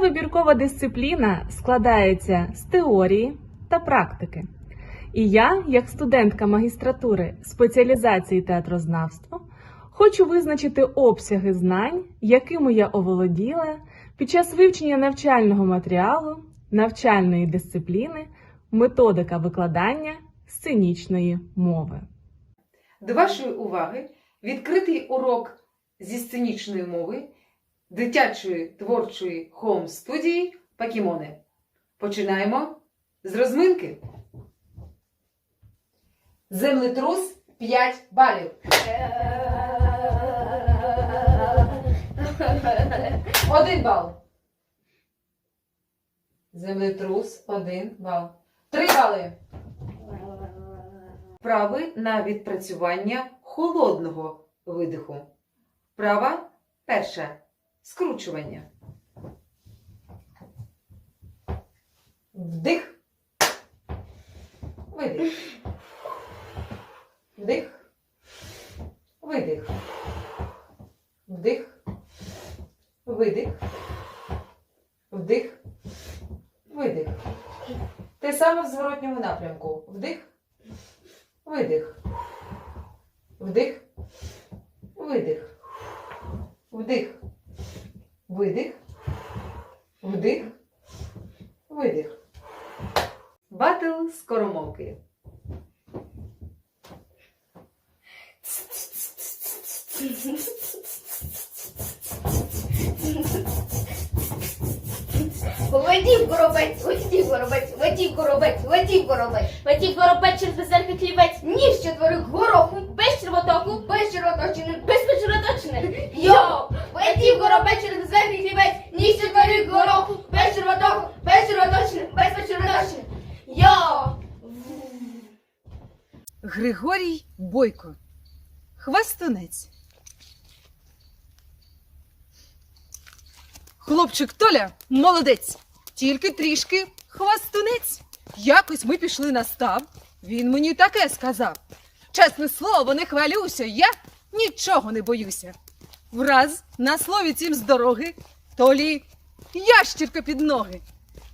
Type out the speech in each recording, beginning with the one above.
Вибіркова дисципліна складається з теорії та практики. І я, як студентка магістратури спеціалізації театрознавства, хочу визначити обсяги знань, якими я оволоділа під час вивчення навчального матеріалу, навчальної дисципліни, методика викладання сценічної мови. До вашої уваги відкритий урок зі сценічної мови дитячої творчої хоум-студії Покемони. Починаємо з розминки. Землетрус 5 балів. Один бал. Землетрус 1 бал. Три бали. Вправи на відпрацювання холодного видиху. Вправа перша. Скручування. Вдих. Видих. Вдих. Видих. Вдих. Видих. Вдих. Видих. Те саме в зворотньому напрямку. Вдих. Видих. Вдих. Видих. Вдих. Видих. Вдих. Видих. Батл скоромовки. Летів коробець, летів коробець, летів коробець, летів коробець. Летів коробець через безверхий хлібець, Ніж четверих гороху, без червотоку, без червоточини. без почервоточини. Йо! Летів коробець через безверхий хлібець, ніж четверих гороху, без червотоку, без червоточини, без червоточини. Йо! Григорій Бойко. Хвастунець. Хлопчик Толя молодець. Тільки трішки хвастунець. Якось ми пішли на став. Він мені таке сказав. Чесне слово, не хвалюся, я нічого не боюся. Враз на слові тім з дороги Толі ящірка під ноги.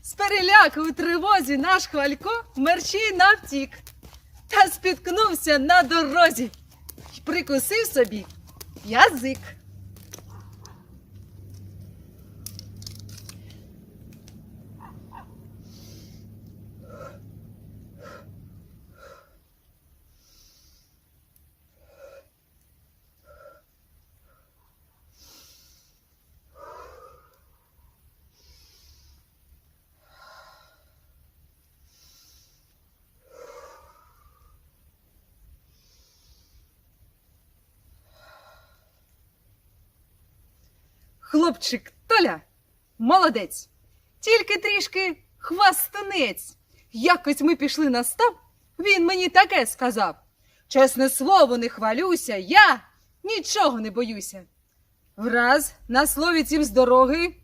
З переляку у тривозі наш хвалько мерщій навтік та спіткнувся на дорозі й прикусив собі язик. Хлопчик Толя молодець, тільки трішки хвастунець. Якось ми пішли на став, він мені таке сказав. Чесне слово, не хвалюся, я нічого не боюся. Враз на слові цім з дороги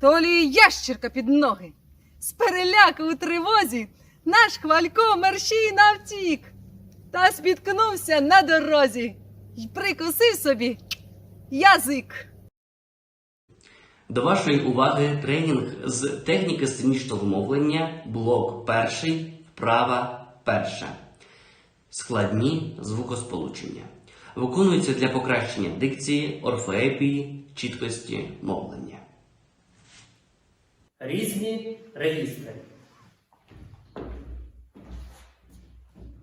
Толі ящірка під ноги. З переляку у тривозі наш хвалько мерщій навтік та спіткнувся на дорозі й прикусив собі язик. До вашої уваги тренінг з техніки сценічного мовлення, блок перший, вправа перша. Складні звукосполучення. Виконуються для покращення дикції, орфоепії, чіткості мовлення. Різні регістри.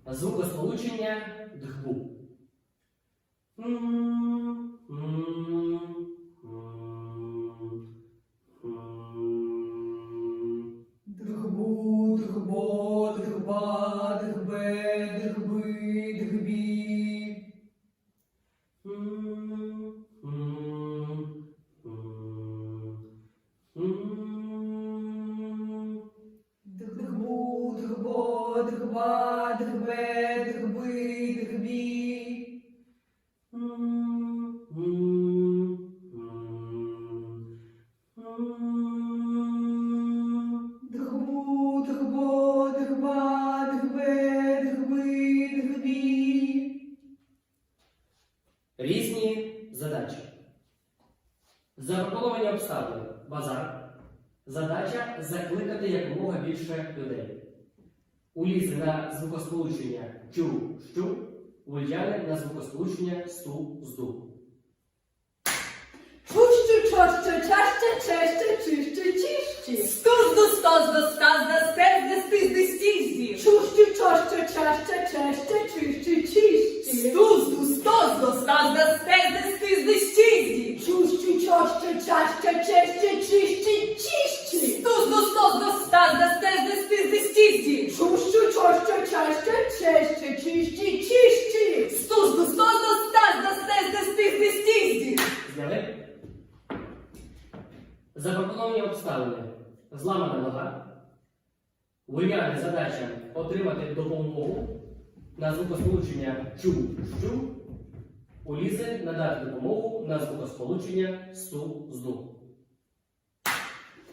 Звукосполучення дхбу. більше людей. У на звукосполучення тю-щу, у на звукосполучення сту-зду. Чущу, чорщу, чаще, чеще, чищу, чищі. Стузду, стозду, сказда, стезди, стизди, стізді. Чущу, чорщу, чаще, чеще, У Лізи надати допомогу на звукосполучення сту-зду.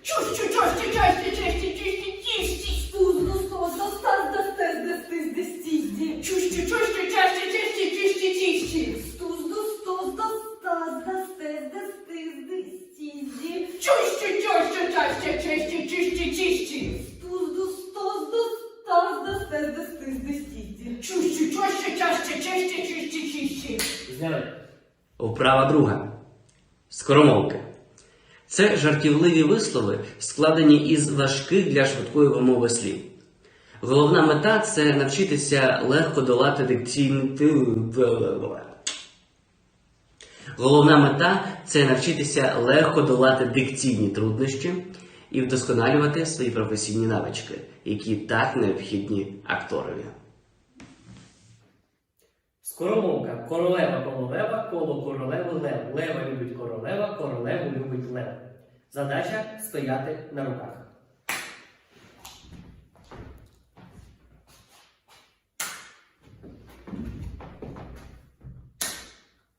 Чущу, чощо, чаще, чеще, чище, чищі. Стуз до стос до стаз до стез до стиз до стізді. Чущу, чощо, чаще, чеще, чище, чищі. Стуз до стос до стаз до стез до стиз до стізді. Чущу, чощо, чаще, чеще, чище, чищі. Стуз до стос до стаз до стез до стиз до стізді. Чущу, чощо, чаще, чеще, чище, чищі. Зняли? Вправа друга. Скоромовки. Це жартівливі вислови, складені із важких для швидкої вимови слів. Головна мета це навчитися легко долати дикційні. Головна мета це навчитися легко долати дикційні труднощі і вдосконалювати свої професійні навички, які так необхідні акторові. Скоромовка. Королева кололева, коло королеви лев. Лева любить королева, королеву любить лев. Задача стояти на руках.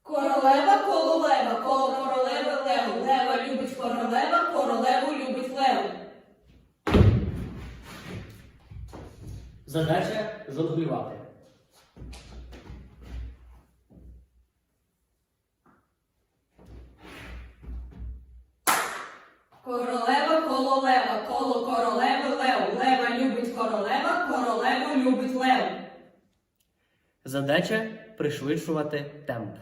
Королева, кололева, коло королеви лев. Лева любить королева, королеву Задача жонглювати. Королева, кололева, коло королеви лев. Лева любить королева, королеву любить лев. Задача пришвидшувати темп.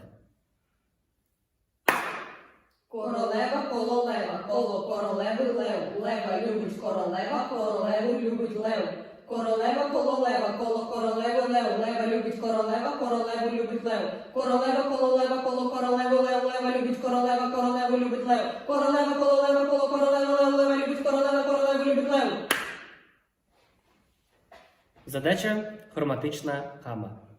Королева, кололева, коло королеви лев. Лева любить королева, королеву любить лев. Королева, коло лева, коло королеви лев. Лева любить королева, королеву любить лев. Королева, кололева, коло королеви лев. Лева любить королева, королеву любить лев. Королева, коло лева, коло королеви лев. Лева любить королева, королеву любить лев. Задача хроматична гама.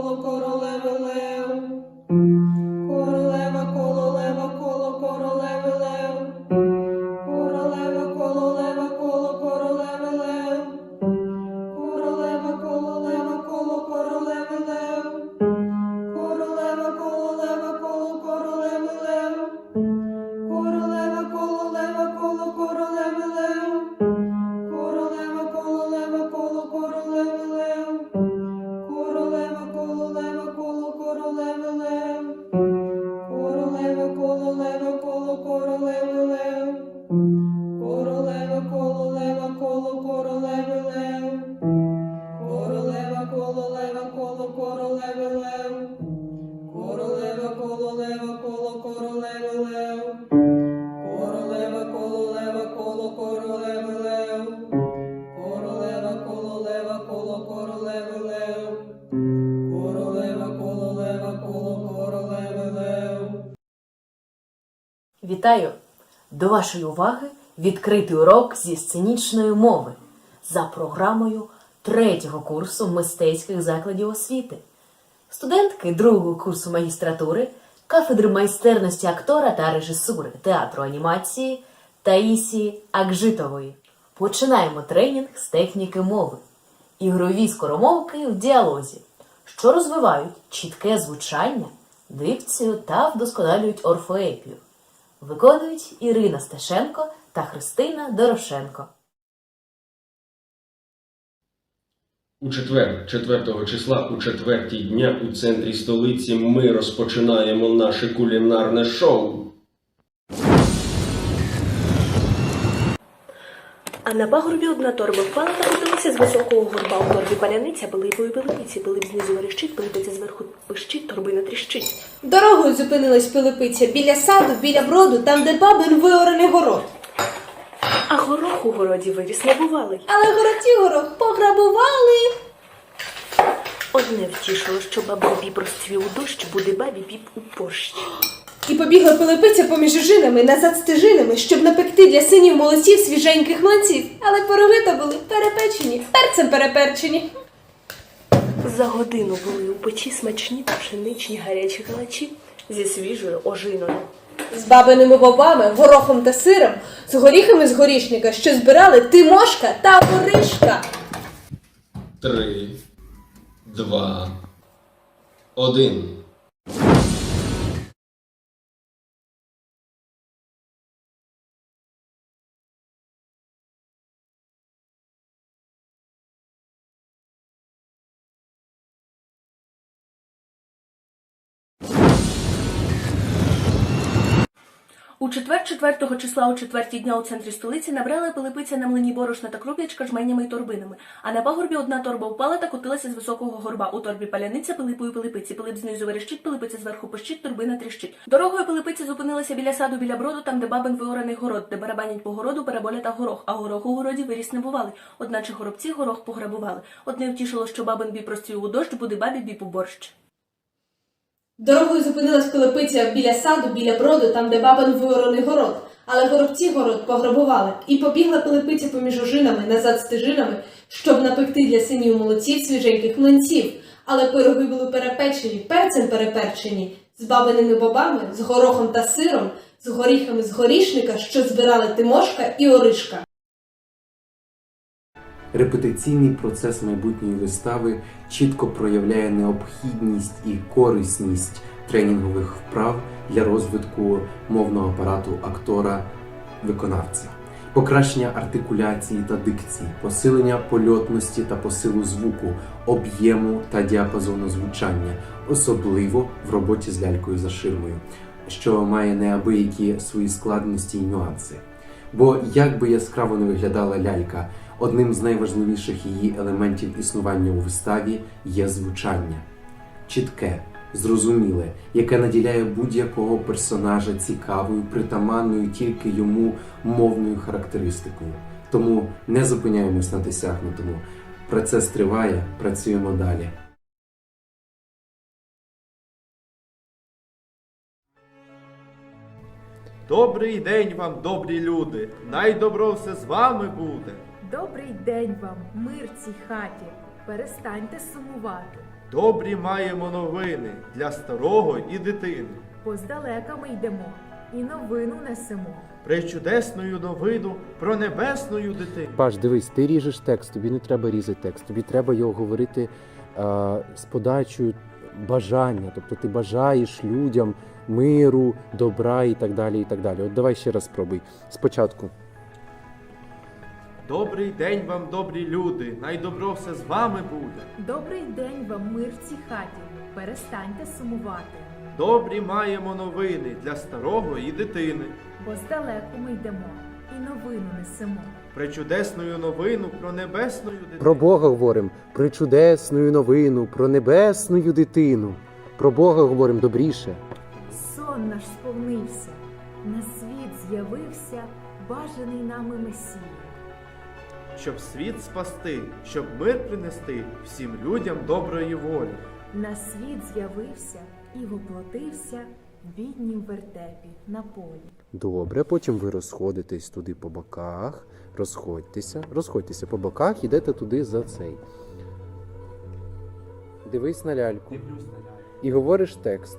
colocou Вітаю! До вашої уваги відкритий урок зі сценічної мови за програмою третього курсу мистецьких закладів освіти. Студентки другого курсу магістратури кафедри майстерності актора та режисури театру анімації Таїсії Акжитової. Починаємо тренінг з техніки мови. ігрові скоромовки в діалозі, що розвивають чітке звучання, дикцію та вдосконалюють орфоепію. Виконують Ірина Стешенко та Христина Дорошенко. У четвер, 4 числа, у четвертій дня у центрі столиці ми розпочинаємо наше кулінарне шоу. А на пагорбі одна торба впала та котилася з високого горба. У торбі паляниця, пилипою пилипиці, пилип знизу верещить, пилипиця зверху пищить, торбина тріщить. Дорогою зупинилась Пилипиця біля саду, біля броду, там, де бабин виорений город. А горох у городі виріс не бувалий. Але городі горох пограбували. Одне втішило, що баба біб розцвів у дощ, буде бабі біб у борщ. І побігла Пилипиця поміж ожинами, назад стежинами, щоб напекти для синів молодців свіженьких млинців. Але пироги то були перепечені, перцем переперчені. За годину були у печі смачні та пшеничні гарячі калачі зі свіжою ожиною. З бабиними бобами, горохом та сиром, з горіхами з горішника, що збирали Тимошка та Оришка. Три, два, один. У четвер, 4 числа у четвертій дня у центрі столиці набрала пилипиця на млині борошна та круп'ячка жменями й торбинами. А на пагорбі одна торба впала та котилася з високого горба. У торбі паляниця пилипою пилипиці. Пилип знизу верещить, пилипиця зверху пищить, торбина тріщить. Дорогою пилипиця зупинилася біля саду, біля броду, там, де бабин виорений город, де барабанять по городу переболя та горох, а горох у городі виріс не бували. Одначе горобці горох пограбували. Одне втішило, що бабин біб розцвів у дощ, буде бабі біб у борщ. Дорогою зупинилась Пилипиця біля саду, біля броду, там, де бабин виорений город. Але горобці город пограбували. І побігла Пилипиця поміж ожинами, назад стежинами, щоб напекти для синів молодців свіженьких млинців. Але пироги були перепечені, перцем переперчені, з бабиними бобами, з горохом та сиром, з горіхами з горішника, що збирали Тимошка і Оришка. Репетиційний процес майбутньої вистави чітко проявляє необхідність і корисність тренінгових вправ для розвитку мовного апарату актора-виконавця, покращення артикуляції та дикції, посилення польотності та посилу звуку, об'єму та діапазону звучання, особливо в роботі з лялькою за ширмою, що має неабиякі свої складності і нюанси. Бо як би яскраво не виглядала лялька, одним з найважливіших її елементів існування у виставі є звучання. Чітке, зрозуміле, яке наділяє будь-якого персонажа цікавою, притаманною тільки йому мовною характеристикою. Тому не зупиняємось на досягнутому. Процес триває, працюємо далі. Добрий день вам, добрі люди! Найдобро все з вами буде. Добрий день вам, мир цій хаті. Перестаньте сумувати, Добрі маємо новини для старого і дитини. бо здалека ми йдемо і новину несемо. Пречудесною новину про небесною дитину. Паш, дивись, ти ріжеш текст, тобі не треба різати текст, тобі треба його говорити е, з подачею бажання. Тобто ти бажаєш людям миру, добра і так далі. і так далі. От давай ще раз спробуй. Спочатку. Добрий день вам, добрі люди! Найдобро все з вами буде. Добрий день вам, мир в цій хаті. Перестаньте сумувати, Добрі маємо новини для старого і дитини. бо здалеку ми йдемо і новину несемо. Пречудесною новину про небесну дитину. Про Бога говоримо, про чудесну новину, про небесну дитину. Про Бога говоримо добріше. Сон наш сповнився, на світ з'явився бажаний нами Месія. Щоб світ спасти, щоб мир принести всім людям доброї волі. На світ з'явився і воплотився в біднім вертепі на полі. Добре, потім ви розходитесь туди по боках, розходьтеся, розходьтеся по боках, ідете туди за цей. Дивись на ляльку і говориш текст.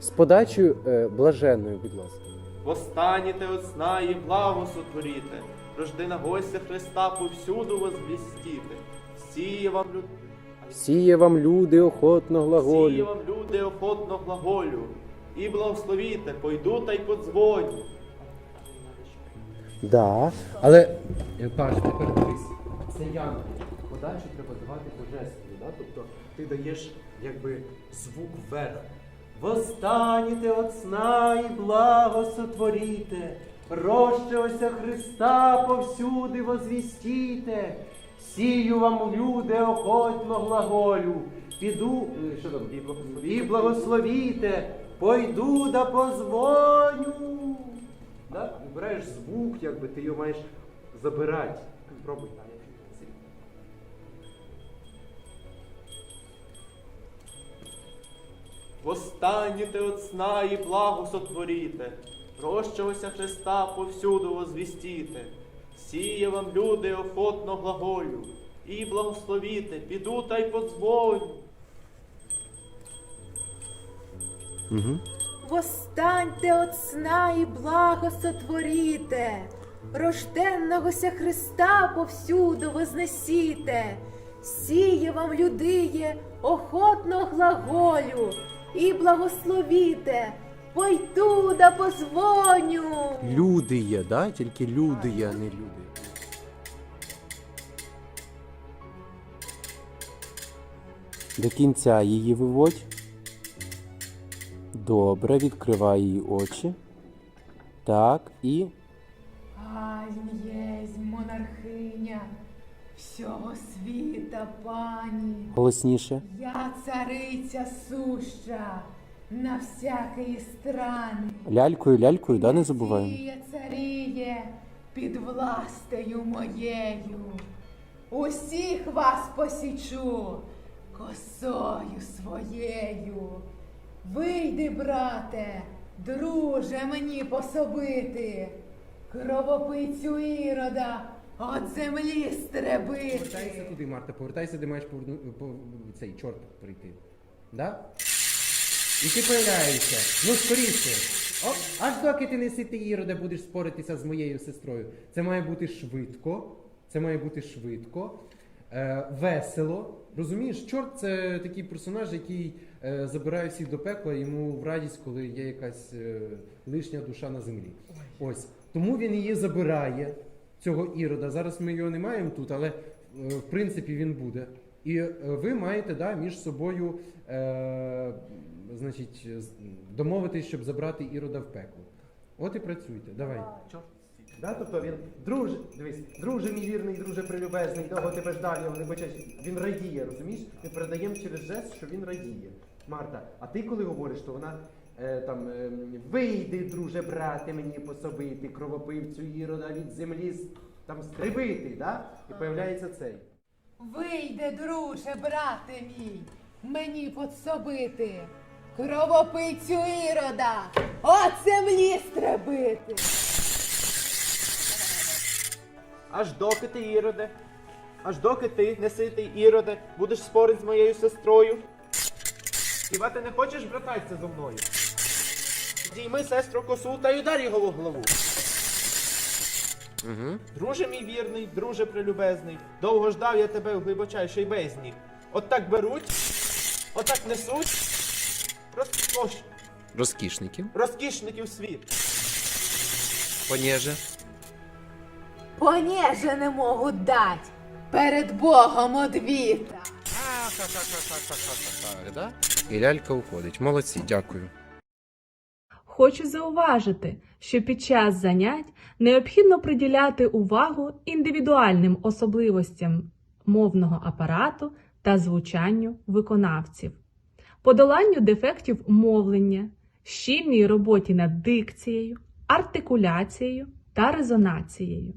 З подачею е, блаженною, будь ласка. Востаніте от сна і благо сотворіте, рождена гостя Христа повсюду возвістіте. Сіє вам люд... Сіє вам люди охотно Сіє глаголю. вам люди охотно глаголю. І благословіте, пойду та й подзвоню. Да, але Паш, тепер дивись, це янки. Подачу треба давати божественні, да? тобто ти даєш якби звук вверх. Восстаніте от сна і благо сотворіте, розчилося Христа повсюди возвістіте, сію вам люди охотно глаголю, піду, е, що там, і благословіте, і благословіте, пойду да позвоню. Да? Вибираєш звук, якби ти його маєш забирати. Пробуй. Восстаніте от сна і благо сотворіте, прощалося Христа повсюду возвістіте, сіє вам люди охотно глаголю, і благословіте, піду та й подзвоню. Угу. Восстаньте от сна і благо сотворіте, рожденногося Христа повсюду вознесіте, сіє вам людиє, охотно глаголю, і благословіте, пойду да позвоню. Люди є, да? Тільки люди є, а не люди. До кінця її виводь. Добре, відкривай її очі. Так, і. Ань єсть монархиня всього світа, пані. Голосніше. Я цариця суща на всякої страни. Лялькою, лялькою, да, не забуваємо. Сія царіє під властею моєю. Усіх вас посічу косою своєю. Вийди, брате, друже, мені пособити, кровопицю ірода от землі стребити. Повертайся туди, Марта, повертайся, де маєш поверну... по... цей чорт прийти. Да? І ти появляєшся. Ну, скоріше. О, аж доки ти не ситий іроде будеш споритися з моєю сестрою. Це має бути швидко. Це має бути швидко, е, весело. Розумієш, чорт це такий персонаж, який е, забирає всіх до пекла, йому в радість, коли є якась е, лишня душа на землі. Ось. Тому він її забирає, цього ірода. Зараз ми його не маємо тут, але е, в принципі він буде. І е, ви маєте да, між собою е, значить, домовитись, щоб забрати ірода в пекло. От і працюйте. Давай. Да? Тобто він друже, дивись, друже мій вірний, друже прилюбезний, довго тебе ждав, я не бачиш. Він радіє, розумієш? Ми передаємо через жест, що він радіє. Марта, а ти коли говориш, то вона е, там е, вийди, друже, брате, мені пособити, кровопивцю ірода від землі с- там стрибити, да? І появляється цей. Вийде, друже, брате мій, мені подсобити, кровопицю ірода, от землі стребити. Аж доки ти, Іроде, аж доки ти, неситий Іроде, будеш спорити з моєю сестрою. Хіба ти не хочеш брататися зо мною? Дійми сестру косу та й удар його в голову. Угу. Друже мій вірний, друже прелюбезний, довго ждав я тебе в глибочайший бездні. От так беруть, от так несуть, розкош, Розкішників. розкішників світ. Понеже. Понеже не можуть дать перед Богом одвіта. Да? І лялька уходить. Молодці, дякую. Хочу зауважити, що під час занять необхідно приділяти увагу індивідуальним особливостям мовного апарату та звучанню виконавців, подоланню дефектів мовлення, щільній роботі над дикцією, артикуляцією та резонацією.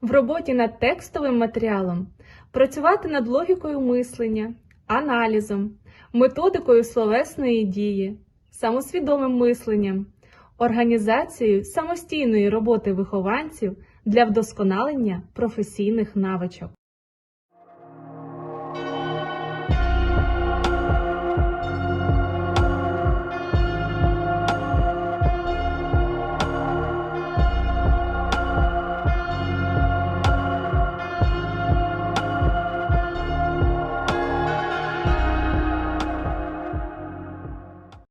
В роботі над текстовим матеріалом працювати над логікою мислення, аналізом, методикою словесної дії, самосвідомим мисленням, організацією самостійної роботи вихованців для вдосконалення професійних навичок.